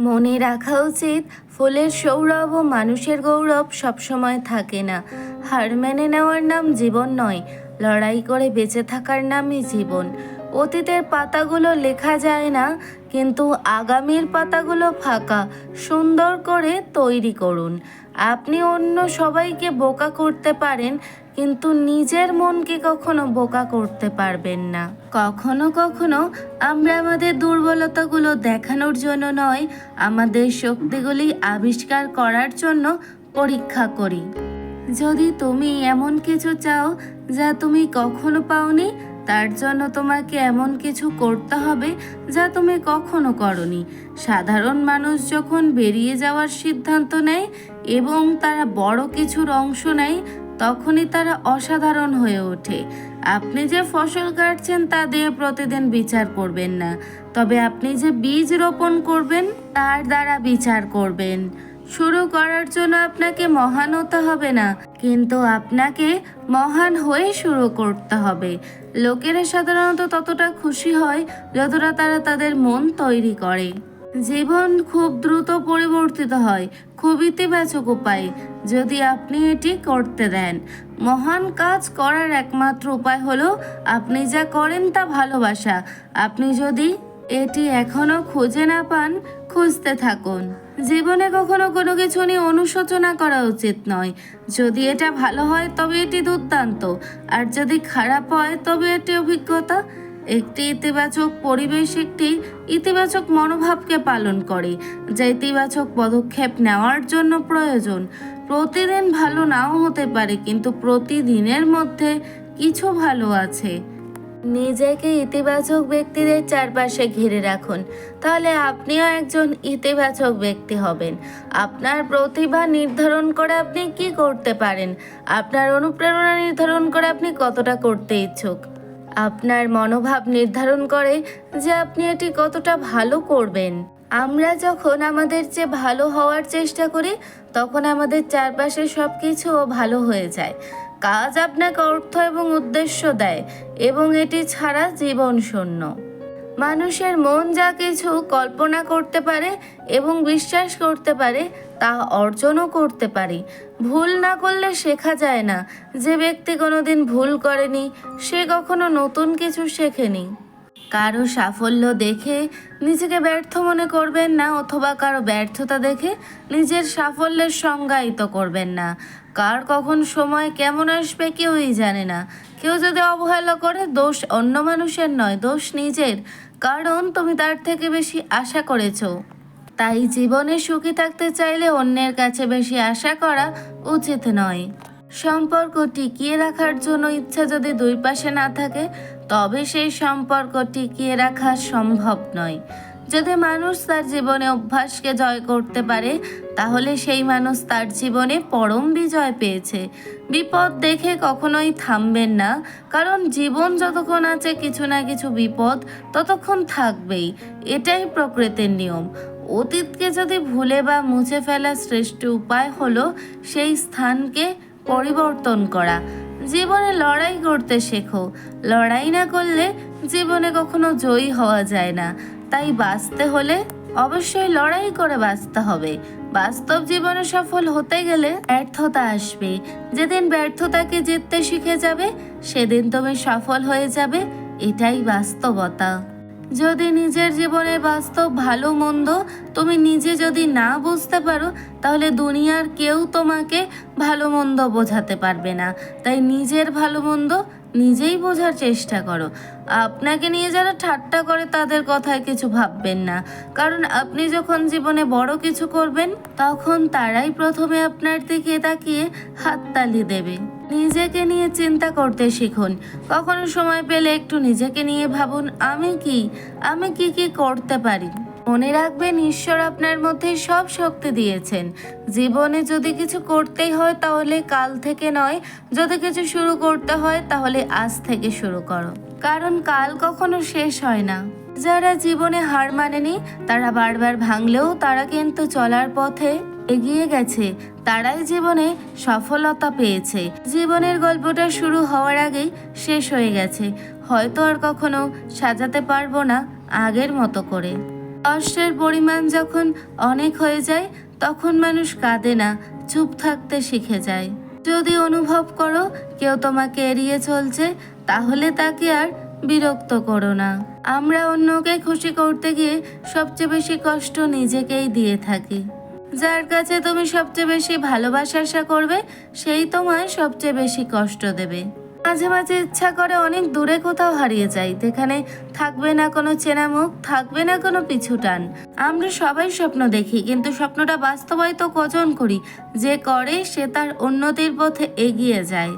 মনে রাখা উচিত, ফুলের সৌরভ ও মানুষের গৌরব সবসময় থাকে না। হার মেনে নেওয়ার নাম জীবন নয়, লড়াই করে বেঁচে থাকার নামই জীবন। অতীতের পাতাগুলো লেখা যায় না, কিন্তু আগামীর পাতাগুলো ফাঁকা, সুন্দর করে তৈরি করুন। আপনি অন্য সবাইকে বোকা করতে পারেন কিন্তু নিজের মনকে কখনো বোকা করতে পারবেন না। কখনো কখনো আমরা আমাদের দুর্বলতাগুলো দেখানোর জন্য নয়, আমাদের শক্তিগুলি আবিষ্কার করার জন্য পরীক্ষা করি। যদি তুমি এমন কিছু চাও যা তুমি কখনো পাওনি, তার জন্য তোমাকে এমন কিছু করতে হবে যা তুমি কখনো করনি। সাধারণ মানুষ যখন বেরিয়ে যাওয়ার সিদ্ধান্ত নেয় এবং তারা বড় কিছুর অংশ নেয় তখনই তারা অসাধারণ হয়ে ওঠে। আপনি যে ফসল কাটছেন তা দিয়ে প্রতিদিন বিচার করবেন না। তবে আপনি যে বীজ রোপণ করবেন, তার দ্বারা বিচার করবেন। শুরু করার জন্য আপনাকে মহান হতে হবে না, কিন্তু আপনাকে মহান হয়ে শুরু করতে হবে। লোকেরা সাধারণত ততটা খুশি হয়, যতটা তারা তাদের মন তৈরি করে। জীবন খুব দ্রুত পরিবর্তিত হয়। খুব ইতিবাচক উপায়। যদি আপনি এটি করতে দেন। মহান কাজ করার একমাত্র উপায় হলো, আপনি যা করেন তা ভালোবাসা। আপনি যদি এটি এখনও খুঁজে না পান, খুঁজতে থাকুন। জীবনে কখনো কোনো কিছু নিয়ে অনুশোচনা করা উচিত নয়। যদি এটা ভালো হয়, তবে এটি দুর্দান্ত। আর যদি খারাপ হয়, তবে এটি অভিজ্ঞতা। একটি ইতিবাচক পরিবেশ, একটি ইতিবাচক মনোভাবকে পালন করে, যা ইতিবাচক পদক্ষেপ নেওয়ার জন্য প্রয়োজন। প্রতিদিন ভালো নাও হতে পারে, কিন্তু প্রতিদিনের মধ্যে কিছু ভালো আছে। নিজেকে ইতিবাচক ব্যক্তিদের চারপাশে ঘিরে রাখুন। তাহলে আপনিও একজন ইতিবাচক ব্যক্তি হবেন। আপনার প্রতিভা নির্ধারণ করে আপনি কি করতে পারেন? আপনার অনুপ্রেরণা নির্ধারণ করে আপনি কতটা করতে ইচ্ছুক? আপনার মনোভাব নির্ধারণ করে যে আপনি এটি কতটা ভালো করবেন। আমরা যখন আমাদের চেয়ে ভালো হওয়ার চেষ্টা করি, তখন আমাদের চারপাশে সব কিছুও ভালো হয়ে যায়। কাজ আপনাকে অর্থ এবং উদ্দেশ্য দেয় এবং এটি ছাড়া জীবন শূন্য। মানুষের মন যা কিছু কল্পনা করতে পারে এবং বিশ্বাস করতে পারে, তা অর্জনও করতে পারে। ভুল না করলে শেখা যায় না। যে ব্যক্তি কোনোদিন ভুল করেনি, সে কখনো নতুন কিছু শেখেনি। কারও সাফল্য দেখে নিজেকে ব্যর্থ মনে করবেন না, অথবা কারও ব্যর্থতা দেখে নিজের সাফল্যের সংজ্ঞায়িত করবেন না। কার কখন সময় কেমন আসবে কেউই জানে না। কেউ যদি অবহেলা করে, দোষ অন্য মানুষের নয়, দোষ নিজের। কারণ তুমি তার থেকে বেশি আশা করেছ। তাই জীবনে সুখী থাকতে চাইলে অন্যের কাছে বেশি আশা করা উচিত নয়। সম্পর্ক টিকিয়ে রাখার জন্য ইচ্ছা যদি দুই পাশে না থাকে, তবে সেই সম্পর্ক টিকিয়ে রাখা সম্ভব নয়। যদি মানুষ তার জীবনে অভ্যাসকে জয় করতে পারে, তাহলে সেই মানুষ তার জীবনে পরম বিজয় পেয়েছে। বিপদ দেখে কখনোই থামবেন না, কারণ জীবন যতক্ষণ আছে কিছু না কিছু বিপদ ততক্ষণ থাকবেই। এটাই প্রকৃতির নিয়ম। অতীতকে যদি ভুলে বা মুছে ফেলার শ্রেষ্ঠ উপায় হলো সেই স্থানকে পরিবর্তন করা। জীবনে লড়াই করতে শেখো। লড়াই না করলে জীবনে কখনো জয়ী হওয়া যায় না। তাই বাঁচতে হলে অবশ্যই লড়াই করে বাঁচতে হবে। বাস্তব জীবনে সফল হতে গেলে ব্যর্থতা আসবে। যেদিন ব্যর্থতাকে জিততে শিখে যাবে, সেদিন তুমি সফল হয়ে যাবে। এটাই বাস্তবতা। যদি নিজের জীবনে বাস্তব ভালো মন্দ তুমি নিজে যদি না বুঝতে পারো, তাহলে দুনিয়ার কেউ তোমাকে ভালো মন্দ বোঝাতে পারবে না। তাই নিজের ভালো মন্দ নিজেই বোঝার চেষ্টা করো। আপনাকে নিয়ে যারা ঠাট্টা করে তাদের কথায় কিছু ভাববেন না। কারণ আপনি যখন জীবনে বড় কিছু করবেন, তখন তারাই প্রথমে আপনার দিকে তাকিয়ে হাততালি দেবে। নিজেকে নিয়ে চিন্তা করতে শিখুন। কখনো সময় পেলে একটু নিজেকে নিয়ে ভাবুন, আমি কি? আমি কি কি করতে পারি? মনে রাখবেন, ঈশ্বর আপনার মধ্যে সব শক্তি দিয়েছেন। জীবনে যদি কিছু করতেই হয়, তাহলে কাল থেকে নয়। যদি কিছু শুরু করতে হয়, তাহলে আজ থেকে শুরু করো। কারণ কাল কখনো শেষ হয় না। যারা জীবনে হার মানেনি, তারা বারবার ভাঙলেও তারা কিন্তু চলার পথে এগিয়ে গেছে। তারাই জীবনে সফলতা পেয়েছে। জীবনের গল্পটা শুরু হওয়ার আগেই শেষ হয়ে গেছে। হয়তো আর কখনো সাজাতে পারব না আগের মতো করে। কষ্টের পরিমাণ যখন অনেক হয়ে যায়, তখন মানুষ কাঁদে না, চুপ থাকতে শিখে যায়। যদি অনুভব করো, কেউ তোমাকে এড়িয়ে চলছে, তাহলে তাকে আর বিরক্ত করো না। আমরা অন্যকে খুশি করতে গিয়ে সবচেয়ে বেশি কষ্ট নিজেকেই দিয়ে থাকি। যার কাছে তুমি সবচেয়ে বেশি ভালোবাসা আশা করবে, সেই তোমায় সবচেয়ে বেশি কষ্ট দেবে। মাঝে মাঝে ইচ্ছা করে অনেক দূরে কোথাও হারিয়ে যাই, যেখানে থাকবে না কোনো চেনা মুখ থাকবে না কোনো পিছু টান। আমরা সবাই স্বপ্ন দেখি, কিন্তু স্বপ্নটা বাস্তবায়িত কজন করি? যে করে সে তার উন্নতির পথে এগিয়ে যায়।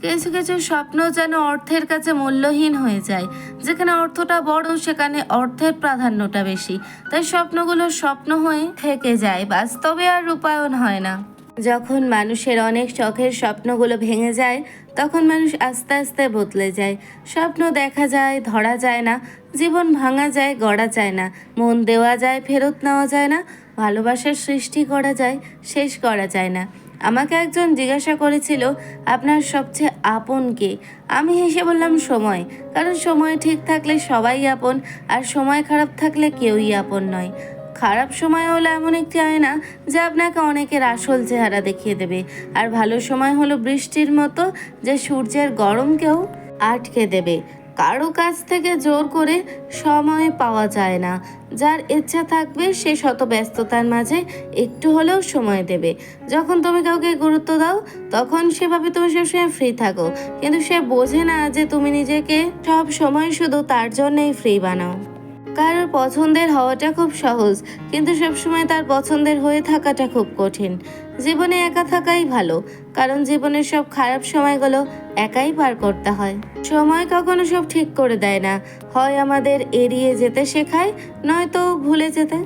কিছু কিছু স্বপ্ন যেন অর্থের কাছে মূল্যহীন হয়ে যায়। যেখানে অর্থটা বড়, সেখানে অর্থের প্রাধান্যটা বেশি। তাই স্বপ্নগুলো স্বপ্ন হয়ে থেকে যায়, বাস্তবে আর রূপায়ণ হয় না। যখন মানুষের অনেক শখের স্বপ্নগুলো ভেঙে যায়, তখন মানুষ আস্তে আস্তে বদলে যায়। স্বপ্ন দেখা যায়, ধরা যায় না। জীবন ভাঙা যায়, গড়া যায় না। মন দেওয়া যায়, ফেরত নেওয়া যায় না। ভালোবাসার সৃষ্টি করা যায়, শেষ করা যায় না। আমাকে একজন জিজ্ঞাসা করেছিল, আপনার সবচেয়ে আপন কে? আমি হেসে বললাম, সময়। কারণ সময় ঠিক থাকলে সবাই আপন, আর সময় খারাপ থাকলে কেউই আপন নয়। খারাপ সময় হলো এমন একটি আয়না যা আপনাকে অনেকের আসল চেহারা দেখিয়ে দেবে। আর ভালো সময় হলো বৃষ্টির মতো যে সূর্যের গরমকেও আটকে দেবে। কারও কাছ থেকে জোর করে সময় পাওয়া যায় না। যার ইচ্ছা থাকবে সে শত ব্যস্ততার মাঝে একটু হলেও সময় দেবে। যখন তুমি কাউকে গুরুত্ব দাও, তখন সেভাবে তুমি সবসময় ফ্রি থাকো। কিন্তু সে বোঝে না যে তুমি নিজেকে সব সময় শুধু তার জন্যই ফ্রি বানাও। কারোর পছন্দের হওয়াটা খুব সহজ, কিন্তু সবসময় তার পছন্দের হয়ে থাকাটা খুব কঠিন। জীবনে একা থাকাই ভালো, কারণ জীবনের সব খারাপ সময়গুলো একাই পার করতে হয়। সময় কখনো সব ঠিক করে দেয় না, হয় আমাদের এড়িয়ে যেতে শেখায়, নয়তো ভুলে যেতে।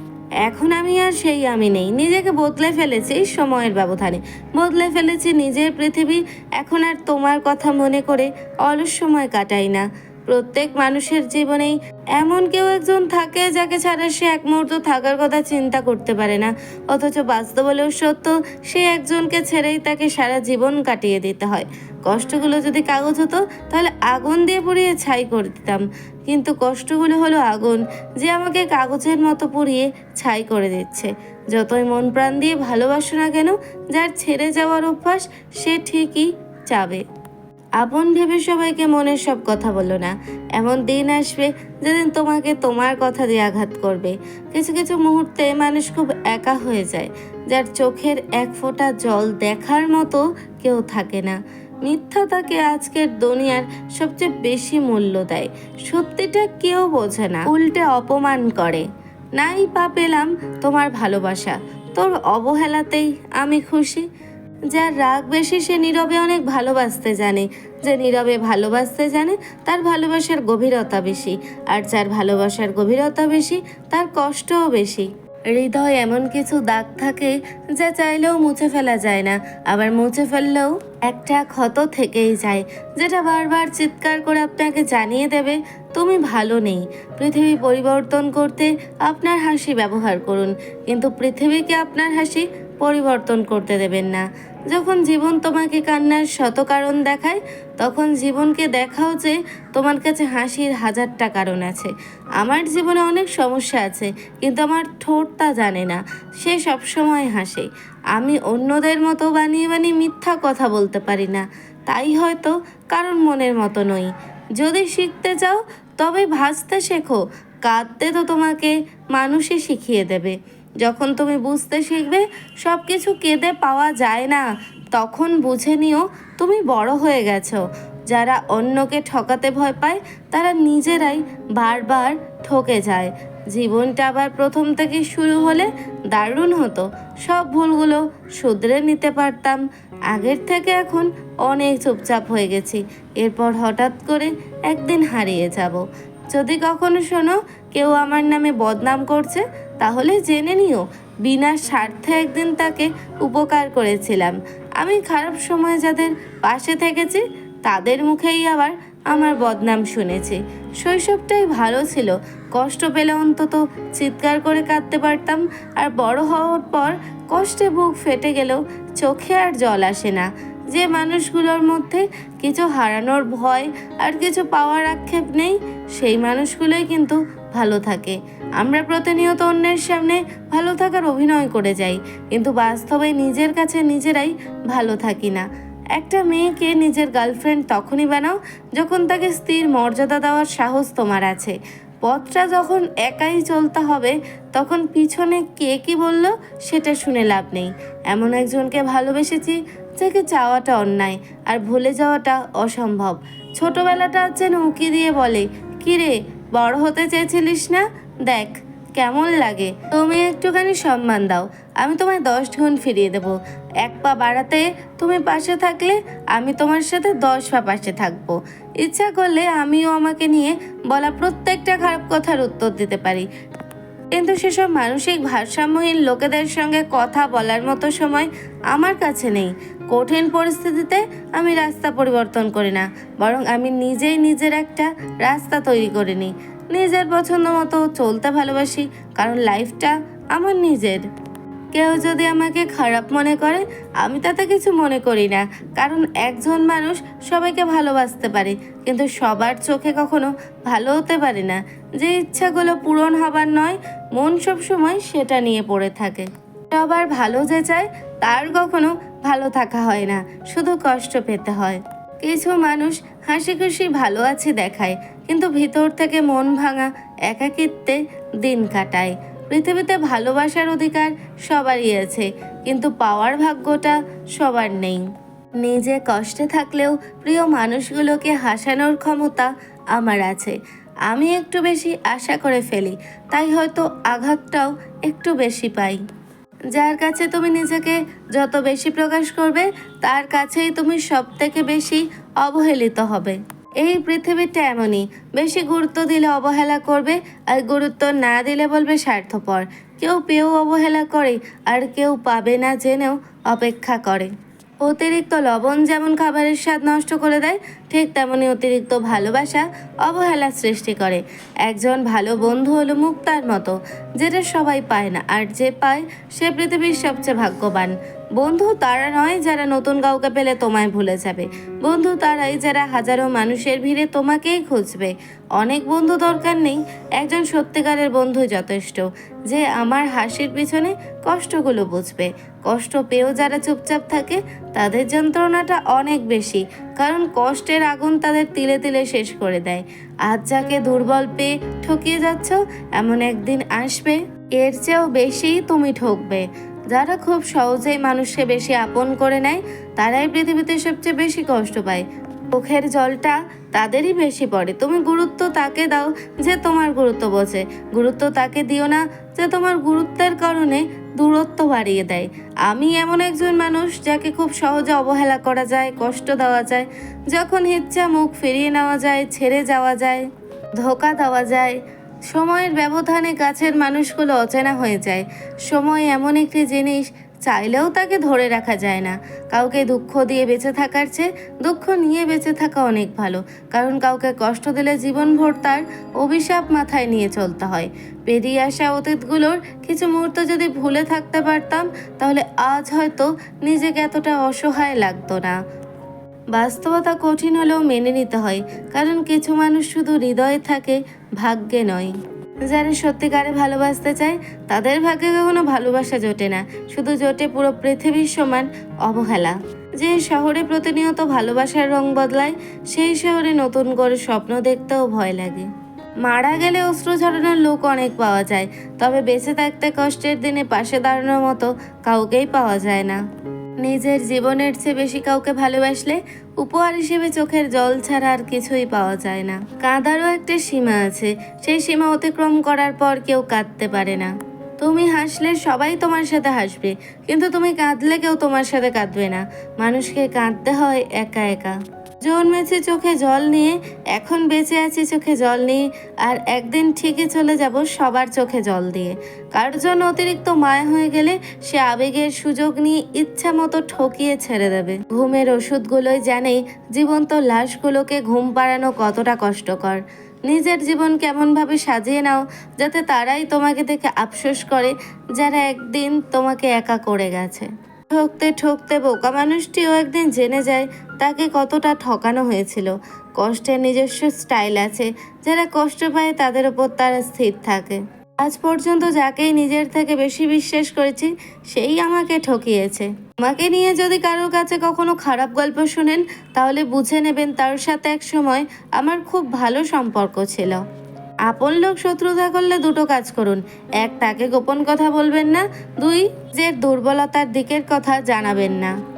এখন আমি আর সেই আমি নেই, নিজেকে বদলে ফেলেছি সময়ের ব্যবধানে। বদলে ফেলেছি নিজের পৃথিবী, এখন আর তোমার কথা মনে করে অলস সময় কাটাই না। প্রত্যেক মানুষের জীবনেই এমন কেউ একজন থাকে যাকে ছাড়া সে এক মুহূর্ত থাকার কথা চিন্তা করতে পারে না। অথচ বাস্তব হলেও সত্য, সে একজনকে ছেড়েই তাকে সারা জীবন কাটিয়ে দিতে হয়। কষ্টগুলো যদি কাগজ হতো, তাহলে আগুন দিয়ে পুড়িয়ে ছাই করে দিতাম। কিন্তু কষ্টগুলো হলো আগুন, যে আমাকে কাগজের মতো পুড়িয়ে ছাই করে দিচ্ছে। যতই মন প্রাণ দিয়ে ভালোবাসো না কেন, যার ছেড়ে যাওয়ার অভ্যাস, সে ঠিকই যাবে আপন ভেবে সবাইকে মনের সব কথা বলো না। এমন দিন আসবে যেদিন তোমাকে তোমার কথা দিয়ে আঘাত করবে। কিছু কিছু মুহূর্তে মানুষ খুব একা হয়ে যায়, যার চোখের এক ফোঁটা জল দেখার মতো কেউ থাকে না। মিথ্যা তাকে আজকের দুনিয়ার সবচেয়ে বেশি মূল্য দেয়। সত্যিটা কেউ বোঝে না, উল্টে অপমান করে। নাই পা পেলাম তোমার ভালোবাসা, তোর অবহেলাতেই আমি খুশি। যার রাগ বেশি সে নীরবে অনেক ভালোবাসতে জানে। যে নীরবে ভালোবাসতে জানে, তার ভালোবাসার গভীরতা বেশি। আর যার ভালোবাসার গভীরতা বেশি, তার কষ্টও বেশি। হৃদয় এমন কিছু দাগ থাকে যা চাইলেও মুছে ফেলা যায় না। আবার মুছে ফেললেও একটা ক্ষত থেকেই যায়, যেটা বারবার চিৎকার করে আপনাকে জানিয়ে দেবে, তুমি ভালো নেই। পৃথিবী পরিবর্তন করতে আপনার হাসি ব্যবহার করুন। কিন্তু পৃথিবীকে আপনার হাসি পরিবর্তন করতে দেবেন না। যখন জীবন তোমাকে কান্নার শত কারণ দেখায়, তখন জীবনকে দেখাও যে তোমার কাছে হাসির হাজারটা কারণ আছে। আমার জীবনে অনেক সমস্যা আছে, কিন্তু আমার ঠোঁট তা জানে না। সে সবসময় হাসে। আমি অন্যদের মতো বানিয়ে বানিয়ে মিথ্যা কথা বলতে পারি না। তাই হয়তো কারণ মনের মতো নই। যদি শিখতে চাও, তবে ভাসতে শেখো। কাঁদতে তো তোমাকে মানুষই শিখিয়ে দেবে। যখন তুমি বুঝতে শিখবে সব কিছু কেঁদে পাওয়া যায় না, তখন বুঝে নিও তুমি বড় হয়ে গেছো। যারা অন্যকে ঠকাতে ভয় পায়, তারা নিজেরাই বারবার ঠকে যায়। জীবনটা আবার প্রথম থেকে শুরু হলে দারুণ হতো। সব ভুলগুলো শুধরে নিতে পারতাম। আগের থেকে এখন অনেক চুপচাপ হয়ে গেছি। এরপর হঠাৎ করে একদিন হারিয়ে যাব। যদি কখনো শোনো, কেউ আমার নামে বদনাম করছে তাহলে জেনে নিও বিনা স্বার্থে একদিন তাকে উপকার করেছিলাম। আমি খারাপ সময় যাদের পাশে থেকেছি, তাদের মুখেই আবার আমার বদনাম শুনেছি। শৈশবটাই ভালো ছিল, কষ্ট পেলে অন্তত চিৎকার করে কাঁদতে পারতাম, আর বড় হওয়ার পর কষ্টে বুক ফেটে গেলেও চোখে আর জল আসে না। যে মানুষগুলোর মধ্যে কিছু হারানোর ভয় আর কিছু পাওয়ার আক্ষেপ নেই, সেই মানুষগুলোই কিন্তু ভালো থাকে। আমরা প্রতিনিয়ত অন্যের সামনে ভালো থাকার অভিনয় করে যাই, কিন্তু বাস্তবে নিজের কাছে নিজেরাই ভালো থাকি না। একটা মেয়েকে নিজের গার্লফ্রেন্ড তখনই বানাও যখন তাকে স্ত্রীর মর্যাদা দেওয়ার সাহস তোমার আছে। পথটা যখন একাই চলতে হবে, তখন পিছনে কে কি বলল সেটা শুনে লাভ নেই। এমন একজনকে ভালোবেসেছি যাকে চাওয়াটা অন্যায় আর ভুলে যাওয়াটা অসম্ভব। ছোটবেলাটা যেন উঁকি দিয়ে বলে, কিরে বড় হতে চেয়েছিলিস না? দেখ, কেমন লাগে। তুমি একটুখানি সম্মান দাও। আমি তোমায় দশ গুণ ফিরিয়ে দেবো। এক পা বাড়াতে তুমি পাশে থাকলে, আমি তোমার সাথে দশ পা পাশে থাকব। ইচ্ছা করলে আমিও আমাকে নিয়ে বলা প্রত্যেকটা খারাপ কথার উত্তর দিতে পারি। কিন্তু সেসব মানসিক ভারসাম্যহীন লোকেদের সঙ্গে কথা বলার মতো সময় আমার কাছে নেই। কঠিন পরিস্থিতিতে আমি রাস্তা পরিবর্তন করি না, বরং আমি নিজেই নিজের একটা রাস্তা তৈরি করে নিই। নিজের পছন্দ মতো চলতে ভালোবাসি, কারণ লাইফটা আমার নিজের। কেউ যদি আমাকে খারাপ মনে করে, আমি তাতে কিছু মনে করি না। কারণ একজন মানুষ সবাইকে ভালোবাসতে পারে, কিন্তু সবার চোখে কখনো ভালো হতে পারে না। যে ইচ্ছাগুলো পূরণ হবার নয়, মন সবসময় সেটা নিয়ে পড়ে থাকে। সবার ভালো যে চায়, তার কখনো ভালো থাকা হয় না, শুধু কষ্ট পেতে হয়। কিছু মানুষ হাসি খুশি ভালো আছে দেখায়, কিন্তু ভিতর থেকে মন ভাঙা একাকিত্বে দিন কাটায়। পৃথিবীতে ভালোবাসার অধিকার সবারই আছে, কিন্তু পাওয়ার ভাগ্যটা সবার নেই। নিজে কষ্টে থাকলেও প্রিয় মানুষগুলোকে হাসানোর ক্ষমতা আমার আছে। আমি একটু বেশি আশা করে ফেলি, তাই হয়তো আঘাতটাও একটু বেশি পাই। যার কাছে তুমি নিজেকে যত বেশি প্রকাশ করবে, তার কাছেই তুমি সব থেকে বেশি অবহেলিত হবে। এই পৃথিবীটা এমনই। বেশি গুরুত্ব দিলে অবহেলা করবে, আর গুরুত্ব না দিলে বলবে স্বার্থপর। কেউ পেয়েও অবহেলা করে, আর কেউ পাবে না জেনেও অপেক্ষা করে। অতিরিক্ত লবণ যেমন খাবারের স্বাদ নষ্ট করে দেয়, ঠিক তেমনি অতিরিক্ত ভালোবাসা অবহেলা সৃষ্টি করে। একজন ভালো বন্ধু হলো মুক্তার মতো, যেটা সবাই পায় না, আর যে পায় সে পৃথিবীর সবচেয়ে ভাগ্যবান। বন্ধু তারা নয় যারা নতুন কাউকে পেলে তোমায় ভুলে যাবে। বন্ধু তারাই যারা হাজারো মানুষের ভিড়ে তোমাকেই খুঁজবে। অনেক বন্ধু দরকার নেই, একজন সত্যিকারের বন্ধু যথেষ্ট, যে আমার হাসির পিছনে কষ্টগুলো বুঝবে। কষ্ট পেয়েও যারা চুপচাপ থাকে, তাদের যন্ত্রণাটা অনেক বেশি, কারণ কষ্টের আগুন তাদের তিলে তিলে শেষ করে দেয়। আজ যাকে দুর্বল পেয়ে ঠকিয়ে যাচ্ছ, এমন একদিন আসবে, এর চেয়েও বেশি তুমি ঠকবে। যারা খুব সহজেই মানুষকে বেশি আপন করে নেয়, তারাই পৃথিবীতে সবচেয়ে বেশি কষ্ট পায়। চোখের জলটা তাদেরই বেশি পড়ে। তুমি গুরুত্ব তাকে দাও যে তোমার গুরুত্ব বোঝে। গুরুত্ব তাকে দিও না যে তোমার গুরুত্বের কারণে দূরত্ব বাড়িয়ে দেয়। আমি এমন একজন মানুষ যাকে খুব সহজে অবহেলা করা যায়, কষ্ট দেওয়া যায়, যখন ইচ্ছা মুখ ফিরিয়ে নেওয়া যায়, ছেড়ে যাওয়া যায়, ধোকা দেওয়া যায় সময়ের ব্যবধানে কাছের মানুষগুলো অচেনা হয়ে যায়। সময় এমন একটি জিনিস, চাইলেও তাকে ধরে রাখা যায় না। কাউকে দুঃখ দিয়ে বেঁচে থাকার চেয়ে দুঃখ নিয়ে বেঁচে থাকা অনেক ভালো, কারণ কাউকে কষ্ট দিলে জীবনভর তার অভিশাপ মাথায় নিয়ে চলতে হয়। পেরিয়ে আসা অতীতগুলোর কিছু মুহূর্ত যদি ভুলে থাকতে পারতাম, তাহলে আজ হয়তো নিজেকে এতটা অসহায় লাগতো না। বাস্তবতা কঠিন হলেও মেনে নিতে হয়, কারণ কিছু মানুষ শুধু হৃদয়ে থাকে, ভাগ্যে নয়। যারা সত্যিকারে ভালোবাসতে চায়, তাদের ভাগ্যে কখনো ভালোবাসা জোটে না, শুধু জোটে পুরো পৃথিবীর সমান অবহেলা। যে শহরে প্রতিনিয়ত ভালোবাসার রং বদলায়, সেই শহরে নতুন করে স্বপ্ন দেখতেও ভয় লাগে। মারা গেলে অশ্রু ঝরানোর লোক অনেক পাওয়া যায়, তবে বেঁচে থাকতে কষ্টের দিনে পাশে দাঁড়ানোর মতো কাউকেই পাওয়া যায় না। নিজের জীবনের চেয়ে বেশি কাউকে ভালোবাসলে উপহার হিসেবে চোখের জল ছাড়া আর কিছুই পাওয়া যায় না। কাঁদারও একটা সীমা আছে। সেই সীমা অতিক্রম করার পর কেউ কাঁদতে পারে না। তুমি হাসলে সবাই তোমার সাথে হাসবে, কিন্তু তুমি কাঁদলে কেউ তোমার সাথে কাঁদবে না। মানুষকে কাঁদতে হয় একা একা। জন্মেছে চোখে জল নিয়ে, এখন বেঁচে আছি চোখে জল নিয়ে, আর একদিন ঠিকই চলে যাব সবার চোখে জল দিয়ে। কার জন্য অতিরিক্ত মায়া হয়ে গেলে সে আবেগের সুযোগ নিয়ে ইচ্ছা মতো ঠকিয়ে ছেড়ে দেবে। ঘুমের ওষুধগুলোই জানে জীবন্ত লাশগুলোকে ঘুম পাড়ানো কতটা কষ্টকর। নিজের জীবন কেমনভাবে সাজিয়ে নাও, যাতে তারাই তোমাকে দেখে আফসোস করে যারা একদিন তোমাকে একা করে গেছে। ঠকতে ঠকতে বোকা মানুষটিও একদিন জেনে যায় তাকে কতটা ঠকানো হয়েছিল। কষ্টের নিজস্ব স্টাইল আছে যারা কষ্ট পায় তাদের ওপর তারা স্থির থাকে। আজ পর্যন্ত যাকেই নিজের থেকে বেশি বিশ্বাস করেছি, সেই আমাকে ঠকিয়েছে। আমাকে নিয়ে যদি কারোর কাছে কখনো খারাপ গল্প শুনেন, তাহলে বুঝে নেবেন তার সাথে এক সময় আমার খুব ভালো সম্পর্ক ছিল। আপন লোক শত্রুতা করলে দুটো কাজ করুন। এক, তাকে গোপন কথা বলবেন না। দুই, যে দুর্বলতার দিকের কথা জানাবেন না।